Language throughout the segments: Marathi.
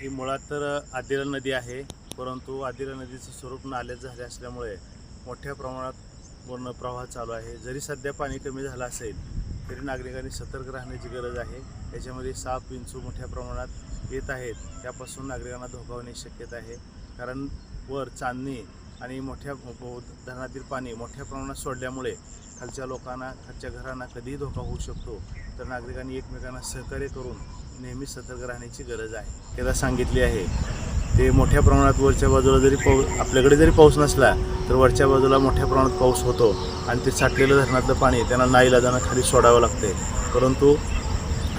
ही मुळात तर आदिरा नदी आहे परंतु आदिरा नदीचं स्वरूप नाले झाले असल्यामुळे मोठ्या प्रमाणात पूर्ण प्रवाह चालू आहे. जरी सध्या पाणी कमी झालं असेल तरी नागरिकांनी सतर्क राहण्याची गरज आहे. याच्यामध्ये साप विंचू मोठ्या प्रमाणात येत आहेत. त्यापासून नागरिकांना धोका होण्याची शक्यता आहे. कारण वर चांदणी आणि मोठ्या धरणातील पाणी मोठ्या प्रमाणात सोडल्यामुळे खालच्या लोकांना खालच्या घरांना कधीही धोका होऊ शकतो. तर नागरिकांनी एकमेकांना सहकार्य करून नेहमी सतर्क राहण्याची गरज आहे. त्याला सांगितली आहे. ते मोठ्या प्रमाणात वरच्या बाजूला जरी पाऊस आपल्याकडे जरी पाऊस नसला तर वरच्या बाजूला मोठ्या प्रमाणात पाऊस होतो आणि ते साठलेलं धरणातलं पाणी त्यांना नाईलाजानं खाली सोडावं लागते. परंतु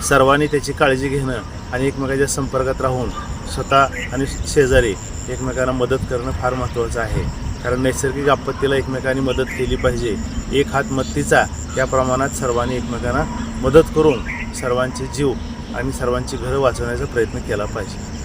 सर्वांनी त्याची काळजी घेणं आणि एकमेकाच्या संपर्कात राहून स्वतः आणि शेजारी एकमेकांना मदत करणं फार महत्त्वाचं आहे. कारण नैसर्गिक आपत्तीला एकमेकांनी मदत केली पाहिजे. एक हात मत्तीचा या प्रमाणात सर्वांनी एकमेकांना मदत करून सर्वांचे जीव आणि सर्वांची घरं वाचवण्याचा प्रयत्न केला पाहिजे.